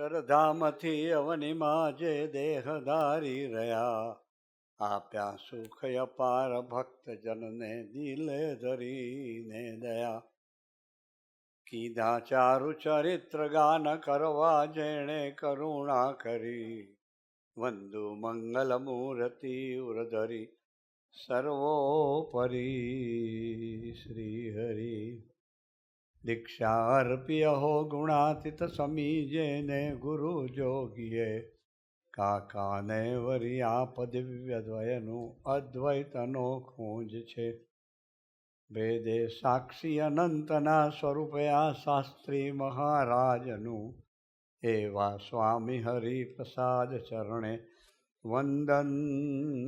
અક્ષરધામથી અવનિમાં જે દેહધારી રહ્યા આપ્યા સુખ અપાર ભક્તજનને દિલે ધરીને દયા કીધા ચારુ ચરિત્ર ગાન કરવા જેણે કરુણા કરી વંદુ મંગલ મૂર્તિ ઉરધરી સર્વોપરી શ્રી હરિ દીક્ષા અર્પ્ય હો ગુણાતીત સમી જેને ગુરુ જોગીએ. કાકાને વરિયા પદવ્ય દ્વયનું અદ્વૈતનો ખૂંજ છે. વેદે સાક્ષી અનંતના સ્વરૂપે આ શાસ્ત્રી મહારાજનું એવા સ્વામી હરિપ્રસાદ ચરણે વંદન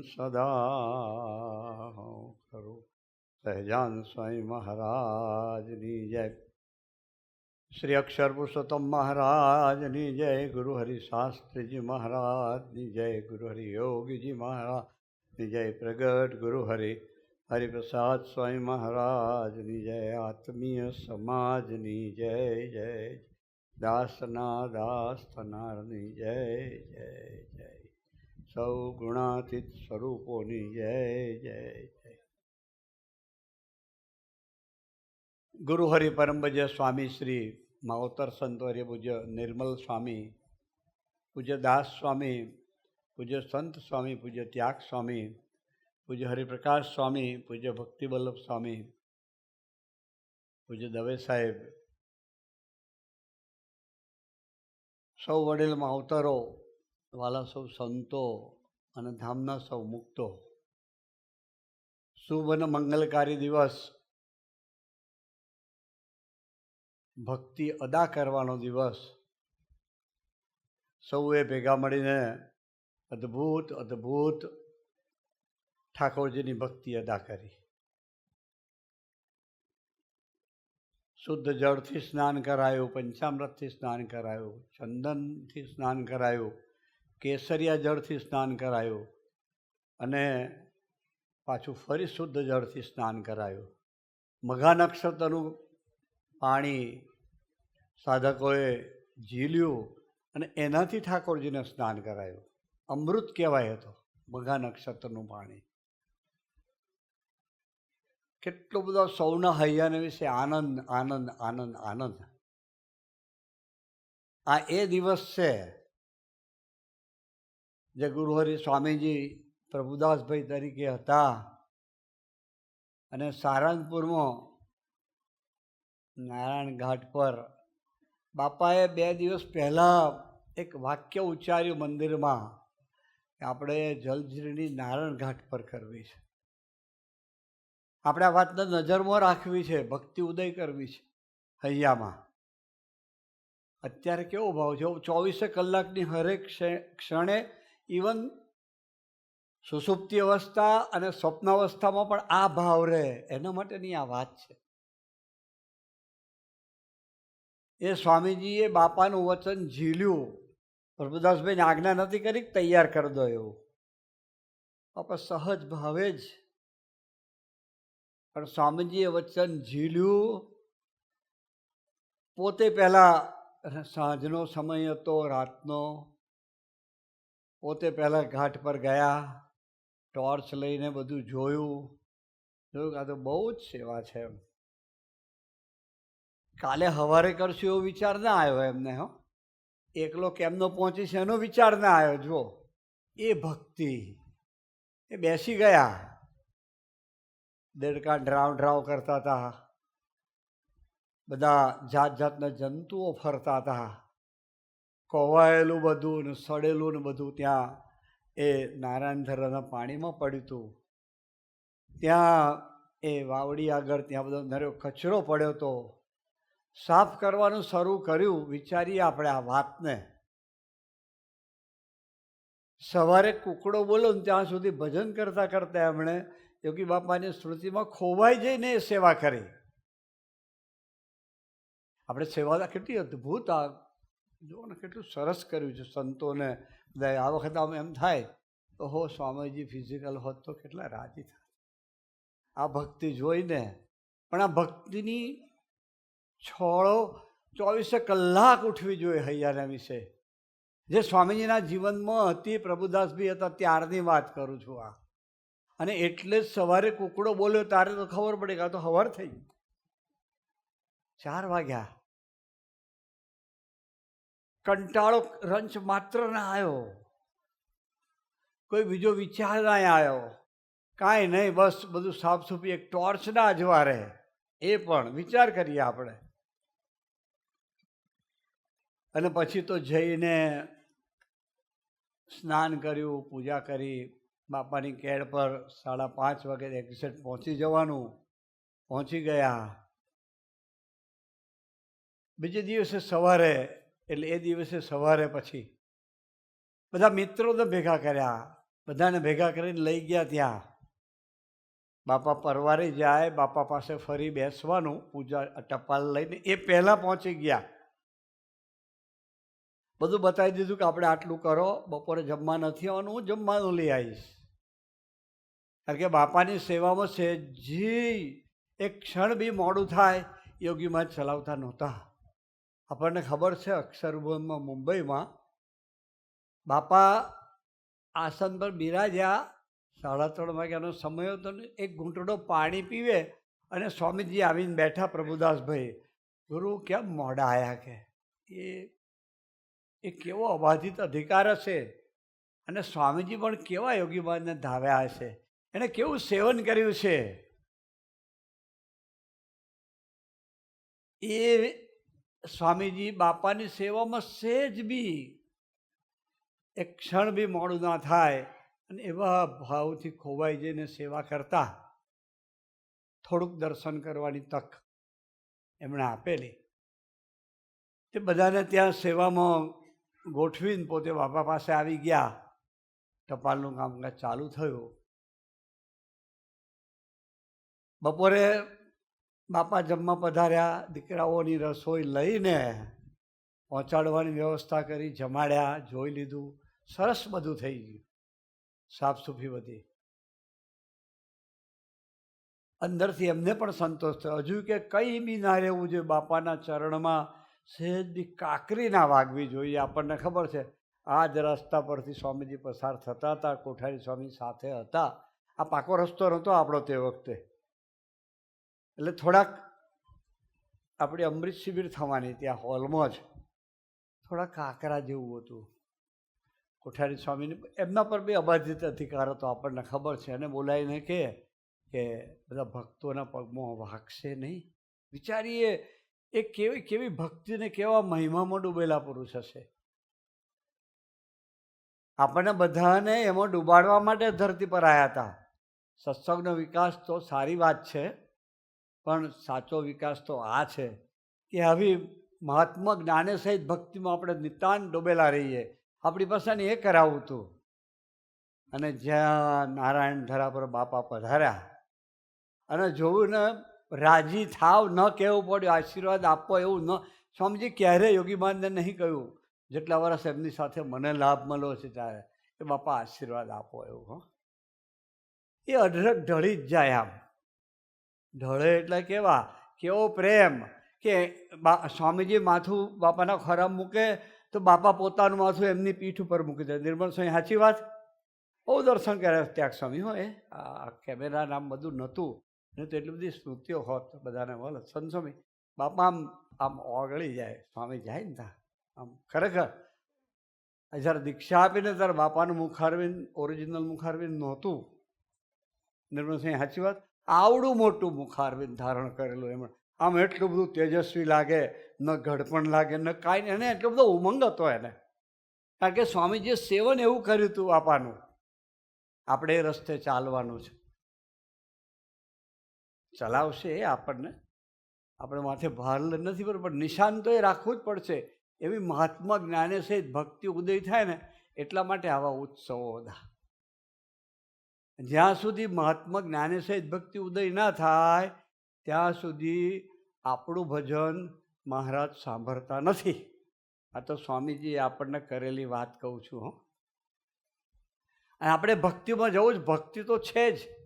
સદા કરું. સહજાન સ્વામી મહારાજની જય શ્રી અક્ષર પુરુષોત્તમ મહારાજની જય ગુરુ હરિ શાસ્ત્રીજી મહારાજની જય ગુરુ હરિ યોગીજી મહારાજની જય પ્રગટ ગુરુ હરિ હરિપ્રસાદ સ્વામી મહારાજની જય આત્મીય સમાજની જય જય દાસના દાસ થનારની જય જય જય સૌ ગુણાતીત સ્વરૂપોની જય જય ગુરુ હરિ પરમ સ્વામી શ્રી માવતર સંતવર્ય પૂજ્ય નિર્મલ સ્વામી, પૂજ્ય દાસ સ્વામી, પૂજ્ય સંત સ્વામી, પૂજ્ય ત્યાગ સ્વામી, પૂજ્ય હરિપ્રકાશ સ્વામી, પૂજ્ય ભક્તિવલ્લભ સ્વામી, પૂજ્ય દવે સાહેબ. સૌ વડીલ માવતરો, વાલા સૌ સંતો અને ધામના સૌ મુક્તો. શુભ અને મંગલકારી દિવસ ભક્તિ અદા કરવાનો દિવસ. સૌએ ભેગા મળીને અદ્ભુત અદ્ભુત ઠાકોરજીની ભક્તિ અદા કરી. શુદ્ધ જળથી સ્નાન કરાયું, પંચામૃતથી સ્નાન કરાયું, ચંદનથી સ્નાન કરાયું, કેસરિયા જળથી સ્નાન કરાયું અને પાછું ફરી શુદ્ધ જળથી સ્નાન કરાયું. મઘા નક્ષત્રનું પાણી સાધકોએ ઝીલ્યું અને એનાથી ઠાકોરજીને સ્નાન કરાયું. અમૃત કહેવાય હતો મઘા નક્ષત્રનું પાણી. કેટલો બધો સૌના હૈયાને વિશે આનંદ આનંદ આનંદ આનંદ. આ એ દિવસ છે જે ગુરુહરિ સ્વામીજી પ્રભુદાસભાઈ તરીકે હતા અને સારંગપુરમાં નારાયણ ઘાટ પર બાપાએ બે દિવસ પહેલાં એક વાક્ય ઉચ્ચાર્યું મંદિરમાં આપણે જલજીરની નારાયણ ઘાટ પર કરવી છે. આપણે આ વાતને નજરમાં રાખવી છે, ભક્તિ ઉદય કરવી છે હૈયામાં. અત્યારે કેવો ભાવ છે? ચોવીસે કલાકની હરેક ક્ષણે ઇવન સુસુપ્તિ અવસ્થા અને સ્વપ્નાવસ્થામાં પણ આ ભાવ રહે, એના માટેની આ વાત છે. એ સ્વામીજીએ બાપાનું વચન ઝીલ્યું. પ્રભુદાસભાઈને આજ્ઞા નથી કરી તૈયાર કરી દો એવું. બાપા સહજ ભાવે જ. પણ સ્વામીજીએ વચન ઝીલ્યું. પોતે પહેલાં સાંજનો સમય હતો, રાતનો. પોતે પહેલાં ઘાટ પર ગયા, ટોર્ચ લઈને બધું જોયું. જોયું આ તો બહુ જ સેવા છે એમ. કાલે હવારે કરશું એવો વિચાર ના આવ્યો એમને, હો. એકલો કેમનો પહોંચીશ એનો વિચાર ના આવ્યો, જુઓ. એ ભક્તિ. એ બેસી ગયા. દેડકા ડ્રાવ ડ્રાવ કરતા હતા. બધા જાત જાતના જંતુઓ ફરતા હતા. કોવાયેલું બધું ને સડેલું ને બધું ત્યાં એ નારાયણ ધરાના પાણીમાં પડ્યું હતું. ત્યાં એ વાવડી આગળ ત્યાં બધો નર્યો કચરો પડ્યો હતો. સાફ કરવાનું શરૂ કર્યું, વિચારીએ આપણે આ વાતને. સવારે કુકડો બોલો ને ત્યાં સુધી ભજન કરતા કરતા એમણે યોગી બાપાની સ્મૃતિમાં ખોવાઈ જઈને એ સેવા કરી. આપણે સેવા કેટલી અદ્ભુત આ, જુઓ ને કેટલું સરસ કર્યું છે સંતોને બધા આ વખતે આમ એમ થાય તો હો સ્વામીજી ફિઝિકલ હોત તો કેટલા રાજી થાય આ ભક્તિ જોઈને, પણ આ ભક્તિની છોડો ચોવીસે કલાક ઉઠવી જોઈએ હૈયાના વિશે. જે સ્વામીજીના જીવનમાં હતી પ્રભુદાસભાઈ હતા, ત્યારની વાત કરું છું આ. અને એટલે જ સવારે કુકડો બોલ્યો, તારે તો ખબર પડે કે આ તો સવાર થઈ ચાર વાગ્યા. કંટાળો રંચ માત્ર ના આવ્યો કોઈ બીજો વિચાર ના આવ્યો કાંઈ નહીં, બસ બધું સાફ સૂફી એક ટોર્ચના અજવારે એ પણ વિચાર કરીએ આપણે. અને પછી તો જઈને સ્નાન કર્યું, પૂજા કરી, બાપાની કેળ પર સાડા પાંચ વાગે એક્ઝેટ પહોંચી જવાનું. પહોંચી ગયા. બીજે દિવસે સવારે, એટલે એ દિવસે સવારે પછી બધા મિત્રોને ભેગા કર્યા. બધાને ભેગા કરીને લઈ ગયા ત્યાં. બાપા પરવારે જાય, બાપા પાસે ફરી બેસવાનું, પૂજા ટપાલ લઈને એ પહેલાં પહોંચી ગયા. બધું બતાવી દીધું કે આપણે આટલું કરો, બપોરે જમવા નથી આવવાનું, હું જમવાનું લઈ આવીશ. કારણ કે બાપાની સેવામાં છે જી એક ક્ષણ બી મોડું થાય યોગીમાં ચલાવતા નહોતા. આપણને ખબર છે અક્ષરભુવનમાં મુંબઈમાં બાપા આસન પર બિરાજ્યા, સાડા ત્રણ વાગ્યાનો સમય હતો ને, એક ઘૂંટડો પાણી પીવે અને સ્વામીજી આવીને બેઠા પ્રભુદાસભાઈ ગુરુ, કેમ મોડા આવ્યા કે? એ એ કેવો અબાધિત અધિકાર હશે? અને સ્વામીજી પણ કેવા યોગીબાદને ધાવ્યા હશે? એણે કેવું સેવન કર્યું છે? એ સ્વામીજી બાપાની સેવામાં સહેજ બી. એક ક્ષણ બી મોડું ના થાય અને એવા ભાવથી ખોવાઈ જઈને સેવા કરતા. થોડુંક દર્શન કરવાની તક એમણે આપેલી. તે બધાને ત્યાં સેવામાં ગોઠવીને પોતે બાપા પાસે આવી ગયા. ટપાલનું કામકાજ ચાલુ થયું. બપોરે બાપા જમવા પધાર્યા. દીકરાઓની રસોઈ લઈને પહોંચાડવાની વ્યવસ્થા કરી, જમાડ્યા, જોઈ લીધું. સરસ બધું થઈ ગયું. સાફ સૂફી બધી અંદરથી એમને પણ સંતોષ થયો. હજુ કે કંઈ બી ના રહેવું જોઈએ બાપાના ચરણમાં. સહેજ કાકરી ના વાગવી જોઈએ, આપણને ખબર છે. આ જ રસ્તા પરથી સ્વામીજી પસાર થતા હતા, કોઠારી સ્વામી સાથે હતા. આ પાકો રસ્તો નહોતો આપણો તે વખતે. એટલે થોડાક આપણી અમૃત શિબિર થવાની ત્યાં હોલમાં જ થોડા કાકરા જેવું હતું. કોઠારી સ્વામીને એમના પર બી અબાધિત અધિકાર હતો, આપણને ખબર છે. અને બોલાવીને કે બધા ભક્તોના પગમાં વાગશે નહીં. વિચારીએ એ કેવી કેવી ભક્તિને કેવા મહિમામાં ડૂબેલા પુરુષ હશે? આપણને બધાને એમાં ડૂબાડવા માટે ધરતી પર આવ્યા હતા. સત્સંગનો વિકાસ તો સારી વાત છે, પણ સાચો વિકાસ તો આ છે કે આવી મહાત્મા જ્ઞાને સહિત ભક્તિમાં આપણે નિતાન ડૂબેલા રહીએ. આપણી પાસેને એ કરાવું હતું અને જ્યાં નારાયણ ધરા પર બાપા પધાર્યા અને જોયું ને રાજી થાવ, ન કહેવું પડ્યું આશીર્વાદ આપો એવું ન. સ્વામીજી ક્યારે યોગીમાનને નહીં કહ્યું? જેટલા વર્ષ એમની સાથે મને લાભ મળ્યો છે ત્યારે. કે બાપા, આશીર્વાદ આપો એવું, હો. એ અઢળક ઢળી જ જાય આમ. ઢળે એટલે કેવા? કેવો પ્રેમ કે બા, સ્વામીજી માથું બાપાના ખરાબ મૂકે તો બાપા પોતાનું માથું એમની પીઠ ઉપર મૂકી દે. નિર્મળ સ્વામી, સાચી વાત? બહુ દર્શન કર્યા ત્યાગ સ્વામી હોય આ કેમેરા નામ બધું નહોતું. નહીં તો એટલી બધી સ્મૃતિઓ હોત બધાને બોલો સંત સ્વામી બાપા, આમ આમ ઓગળી જાય, સ્વામી જાય ને ત્યાં. આમ ખરેખર. જ્યારે દીક્ષા આપીને ત્યારે બાપાનું મુખારવીન ઓરિજિનલ મુખારવીન નહોતું. નિર્મળ સાચી વાત, આવડું મોટું મુખારવીન ધારણ કરેલું એમણે. આમ એટલું બધું તેજસ્વી લાગે, ન ઘડપણ લાગે, ન કાંઈ એને એટલો બધો ઉમંગ હતો એને. કારણ કે સ્વામીજીએ સેવન એવું કર્યું હતું બાપાનું. આપણે એ રસ્તે ચાલવાનું છે. ચલાવશે એ આપણને. આપણે માથે ભાર નથી બરાબર પણ નિશાન તો એ રાખવું જ પડશે. એવી મહાત્મા જ્ઞાને સહિત ભક્તિ ઉદય થાય ને, એટલા માટે આવા ઉત્સવો બધા. જ્યાં સુધી મહાત્મા જ્ઞાને સહિત ભક્તિ ઉદય ના થાય, ત્યાં સુધી આપણું ભજન મહારાજ સાંભળતા નથી. આ તો સ્વામીજીએ આપણને કરેલી વાત કહું છું, હો. અને આપણે ભક્તિમાં જવું જ, ભક્તિ તો છે જ.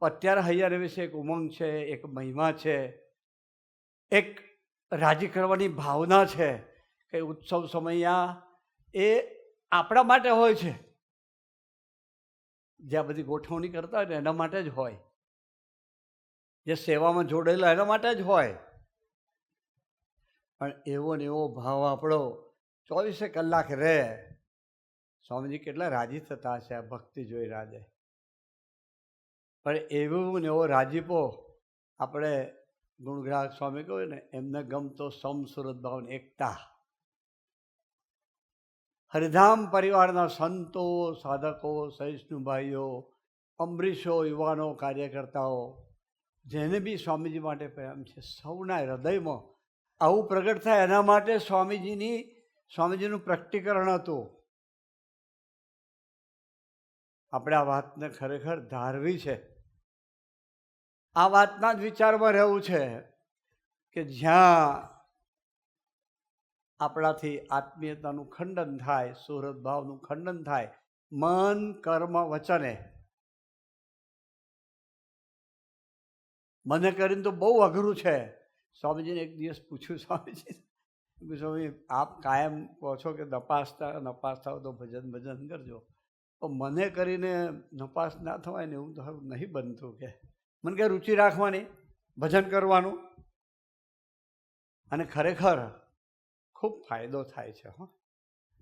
અત્યારે હૈયાને વિશે એક ઉમંગ છે, એક મહિમા છે, એક રાજી કરવાની ભાવના છે કે ઉત્સવ સમયા એ આપણા માટે હોય છે. જે આ બધી ગોઠવણી કરતા હોય ને એના માટે જ હોય. જે સેવામાં જોડેલા એના માટે જ હોય. પણ એવો ને એવો ભાવ આપણો ચોવીસે કલાક રહે. સ્વામીજી કેટલા રાજી થતા હશે આ ભક્તિ જોઈ રાધે પણ એવું ને એવો રાજીપો આપણે ગુણગ્રાહક સ્વામી કહ્યું ને, એમને ગમતો સમસુરત ભાવન એકતા. હરિધામ પરિવારના સંતો, સાધકો સહિષ્ણુભાઈઓ અમરીશો, યુવાનો, કાર્યકર્તાઓ, જેને બી સ્વામીજી માટે પ્રેમ છે, સૌના હૃદયમાં આવું પ્રગટ થાય એના માટે સ્વામીજીની, સ્વામીજીનું પ્રકટીકરણ હતું. આપણે આ વાતને ખરેખર ધારવી છે. આ વાતના જ વિચારમાં રહેવું છે કે જ્યાં આપણાથી આત્મીયતાનું ખંડન થાય સુરત ભાવનું ખંડન થાય, મન, કર્મ, વચને. મને કરીને તો બહુ અઘરું છે. સ્વામીજીને એક દિવસ પૂછ્યું, સ્વામીજી સ્વામી, આપ કાયમ કહો છો કે નપાસતા નપાસ થાવ તો ભજન ભજન કરજો. તો મને કરીને નપાસ ના થવાય ને એવું તો નહીં બનતું કે. મને કે રુચિ રાખવાની, ભજન કરવાનું. અને ખરેખર ખૂબ ફાયદો થાય છે, હો.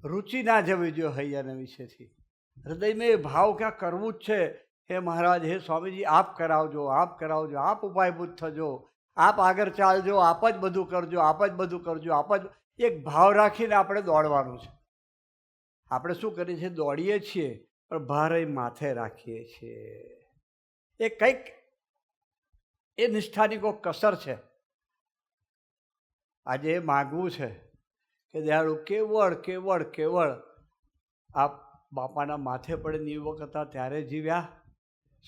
રુચિ ના જવી જોઈએ હૈયાના વિશેથી. હૃદયમાં એ ભાવ ક્યાં કરવું જ છે. હે મહારાજ, હે સ્વામીજી, આપ કરાવજો આપ કરાવજો, આપ ઉપાયભૂત થજો. આપ આગળ ચાલજો, આપ જ બધું કરજો, આપ જ બધું કરજો, આપ જ એક ભાવ રાખીને આપણે દોડવાનું છે. આપણે શું કરીએ છીએ? દોડીએ છીએ, પણ ભારે માથે રાખીએ છીએ. એ કંઈક એ નિષ્ઠાની કોઈ કસર છે. આજે માગવું છે કે દયાળુ, કેવળ કેવળ કેવળ આપ બાપાના માથે પડે યુવક હતા ત્યારે જીવ્યા?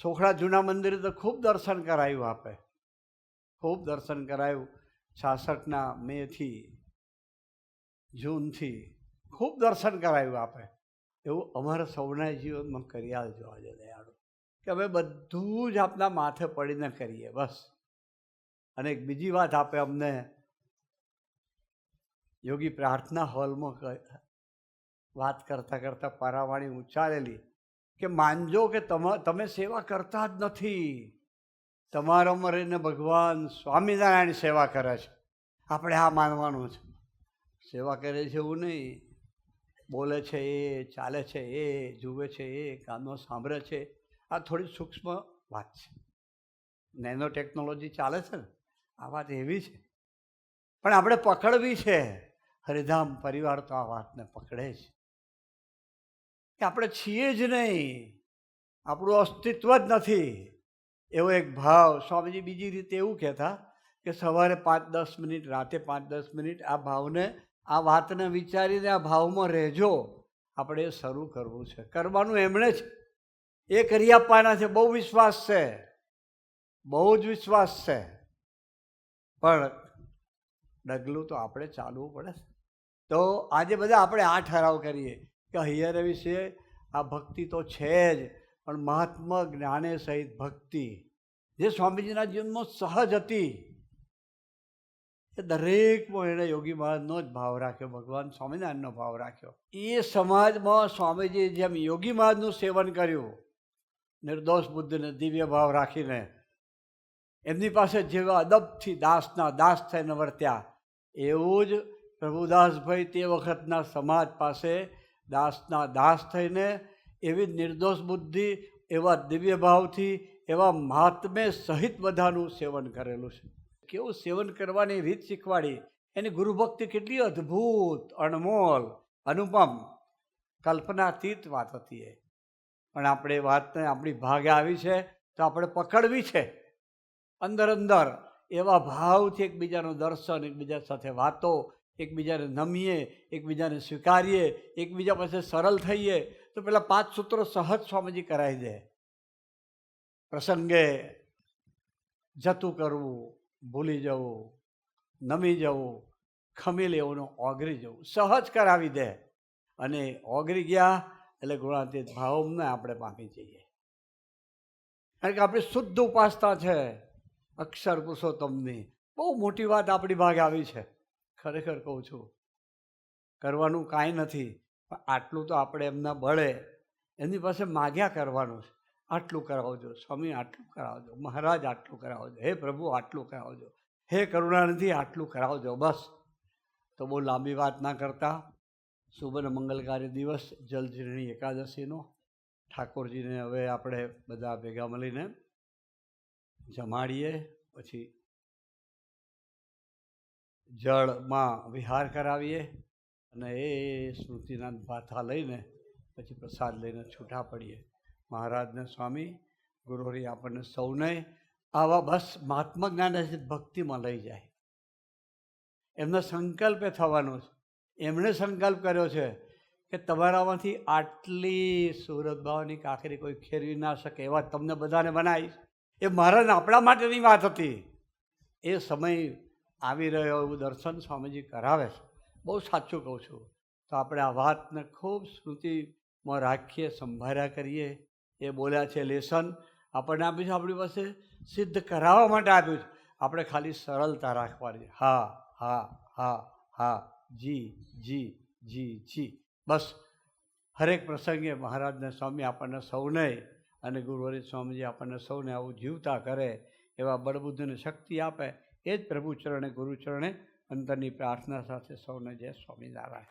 સોખડા જૂના મંદિરે તો ખૂબ દર્શન કરાયું આપે. ખૂબ દર્શન કરાયું છાસઠના મેથી, જૂનથી ખૂબ દર્શન કરાયું આપે. એવું અમારા સૌના જીવનમાં કરી આવજો આજે દયાળુ. કે અમે બધું જ આપના માથે પડીને કરીએ, બસ. અને એક બીજી વાત આપે અમને, યોગી પ્રાર્થના હોલમાં વાત કરતાં કરતાં પારાવાણી ઉચ્ચારેલી કે માનજો કે તમે તમે સેવા કરતા જ નથી. તમારામાં રહીને ભગવાન સ્વામિનારાયણ સેવા કરે છે. આપણે આ માનવાનું છે. સેવા કરે છે એવું નહીં. બોલે છે એ, ચાલે છે એ, જુએ છે એ કાનો સાંભળે છે આ થોડી સૂક્ષ્મ વાત છે. નેનો ટેકનોલોજી ચાલે છે ને? આ વાત એવી છે. પણ આપણે પકડવી છે. હરિધામ પરિવાર તો આ વાતને પકડે છે. કે આપણે છીએ જ નહીં. આપણું અસ્તિત્વ જ નથી. એવો એક ભાવ. સ્વામીજી બીજી રીતે એવું કહેતા કે સવારે પાંચ દસ મિનિટ, રાતે પાંચ દસ મિનિટ આ ભાવને, આ વાતને વિચારીને આ ભાવમાં રહેજો. આપણે એ શરૂ કરવું છે. કરવાનું એમણે જ. એ કરી આપવાના બહુ વિશ્વાસ છે. બહુ જ વિશ્વાસ છે. પણ ડગલું તો આપણે ચાલવું પડે તો આજે બધા આપણે આ ઠરાવ કરીએ કે હૈયર વિશે આ ભક્તિ તો છે જ, પણ મહાત્મા જ્ઞાને સહિત ભક્તિ, જે સ્વામીજીના જીવનમાં સહજ હતી, એ દરેકમાં એણે યોગી મહારાજનો જ ભાવ રાખ્યો, ભગવાન સ્વામિનારાયણનો ભાવ રાખ્યો. એ સમાજમાં સ્વામીજી જેમ યોગી મહારાજનું સેવન કર્યું નિર્દોષ બુદ્ધને દિવ્ય ભાવ રાખીને એમની પાસે જેવા અદબથી દાસના દાસ થઈને વર્ત્યા. એવું જ પ્રભુદાસભાઈ તે વખતના સમાજ પાસે દાસના દાસ થઈને એવી નિર્દોષ બુદ્ધિ, એવા દિવ્ય ભાવથી, એવા મહાત્મે સહિત બધાનું સેવન કરેલું છે. કેવું સેવન કરવાની રીત શીખવાડી. એની ગુરુભક્તિ કેટલી અદ્ભુત, અણમોલ, અનુપમ, કલ્પનાતીત વાત હતી એ. પણ આપણે વાતને આપણી ભાગે આવી છે, તો આપણે પકડવી છે. અંદર અંદર એવા ભાવથી એકબીજાનું દર્શન, એકબીજા સાથે વાતો, એકબીજાને નમીએ, એકબીજાને સ્વીકારીએ, એકબીજા પાસે સરળ થઈએ, તો પેલા પાંચ સૂત્રો સહજ સ્વામીજી કરાવી દે. પ્રસંગે જતું કરવું, ભૂલી જવું, નમી જવું, ખમી લેવાનું ઓગરી જવું, સહજ કરાવી દે. અને ઓગરી ગયા એટલે ગુણાતીત ભાવને આપણે પામી જઈએ. કારણ કે આપણી શુદ્ધ ઉપાસના છે. અક્ષર પુરુષોત્તમની. બહુ મોટી વાત આપણી ભાગે આવી છે. ખરેખર કહું છું. કરવાનું કાંઈ નથી. પણ આટલું તો આપણે એમના બળે એમની પાસે માગ્યા કરવાનું છે. આટલું કરાવજો, સ્વામી, આટલું કરાવજો, મહારાજ, આટલું કરાવજો, હે પ્રભુ, આટલું કરાવજો, હે કરુણાનિધિ, આટલું કરાવજો, બસ. તો બહુ લાંબી વાત ના કરતા. શુભ અને મંગલકારી દિવસ જલજીરણી એકાદશીનો. ઠાકોરજીને હવે આપણે બધા ભેગા મળીને જમાડીએ, પછી જળમાં વિહાર કરાવીએ અને એ સ્મૃતિના ભાથા લઈને પછી પ્રસાદ લઈને છૂટા પડીએ. મહારાજને સ્વામી, ગુરુહરી આપણને સૌને આવા બસ મહાત્મા જ્ઞાન ભક્તિમાં લઈ જાય. એમનો સંકલ્પે થવાનો છે. એમણે સંકલ્પ કર્યો છે કે તમારામાંથી આટલી સુરત ભાવની કાંકરી કોઈ ખેરવી ના શકે એવા તમને બધાને બનાવીશ. એ મહારાજ આપણા માટેની વાત હતી. એ સમય આવી રહ્યો એવું દર્શન સ્વામીજી કરાવે છે. બહુ સાચું કહું છું. તો આપણે આ વાતને ખૂબ સ્મૃતિમાં રાખીએ, સંભાળ્યા કરીએ. એ બોલ્યા છે, લેસન આપણને આપ્યું છે, આપણી પાસે સિદ્ધ કરાવવા માટે આપ્યું છે. આપણે ખાલી સરળતા રાખવાની હા હા હા હા. જી જી જી જી. બસ, હરેક પ્રસંગે મહારાજને સ્વામી આપણને સૌને અને ગુરુહરિ સ્વામીજી આપણને સૌને આવું જીવતા કરે એવા બળબુદ્ધને શક્તિ આપે એ જ પ્રભુ ચરણે, ગુરુ ચરણે અંતરની પ્રાર્થના સાથે સૌને જય સ્વામિનારાયણ.